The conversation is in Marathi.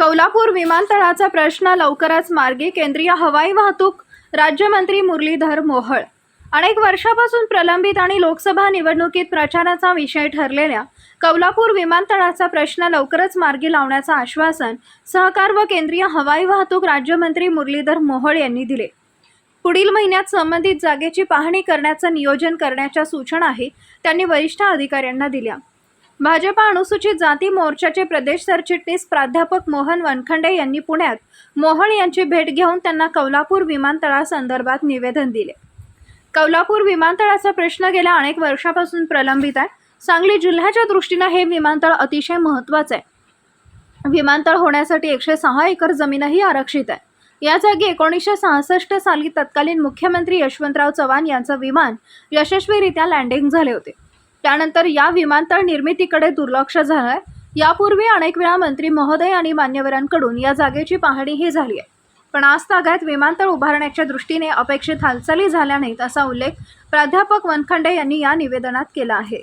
कौलापूर विमानतळाचा प्रश्न लवकरच मार्गी केंद्रीय हवाई वाहतूक राज्यमंत्री मुरलीधर मोहळ. अनेक वर्षापासून प्रलंबित आणि लोकसभा निवडणुकीत प्रचाराचा विषय ठरलेल्या कौलापूर विमानतळाचा प्रश्न लवकरच मार्गी लावण्याचं आश्वासन सहकार व केंद्रीय हवाई वाहतूक राज्यमंत्री मुरलीधर मोहोळ यांनी दिले. पुढील महिन्यात संबंधित जागेची पाहणी करण्याचं नियोजन करण्याच्या सूचनाही त्यांनी वरिष्ठ अधिकाऱ्यांना दिल्या. भाजपा अनुसूचित जाती मोर्चाचे प्रदेश सरचिटणीस प्राध्यापक मोहन वनखंडे यांनी पुण्यात मोहळ यांची भेट घेऊन त्यांना कौलापूर विमानतळासंदर्भात निवेदन दिले. कौलापूर विमानतळाचा प्रश्न गेल्या अनेक वर्षापासून प्रलंबित आहे. सांगली जिल्ह्याच्या दृष्टीनं हे विमानतळ अतिशय महत्त्वाचं आहे. विमानतळ होण्यासाठी एकशे सहा एकर जमीनही आरक्षित आहे. या जागी एकोणीसशे सहासष्ट साली तत्कालीन मुख्यमंत्री यशवंतराव चव्हाण यांचं विमान यशस्वीरित्या लँडिंग झाले होते. त्यानंतर या विमानतळ निर्मितीकडे दुर्लक्ष झालंय. यापूर्वी अनेक वेळा मंत्री महोदय आणि मान्यवरांकडून या जागेची पाहणीही झाली आहे. पण आज तागायत विमानतळ उभारण्याच्या दृष्टीने अपेक्षित हालचाली झाल्या नाहीत असा उल्लेख प्राध्यापक वनखंडे यांनी या निवेदनात केला आहे.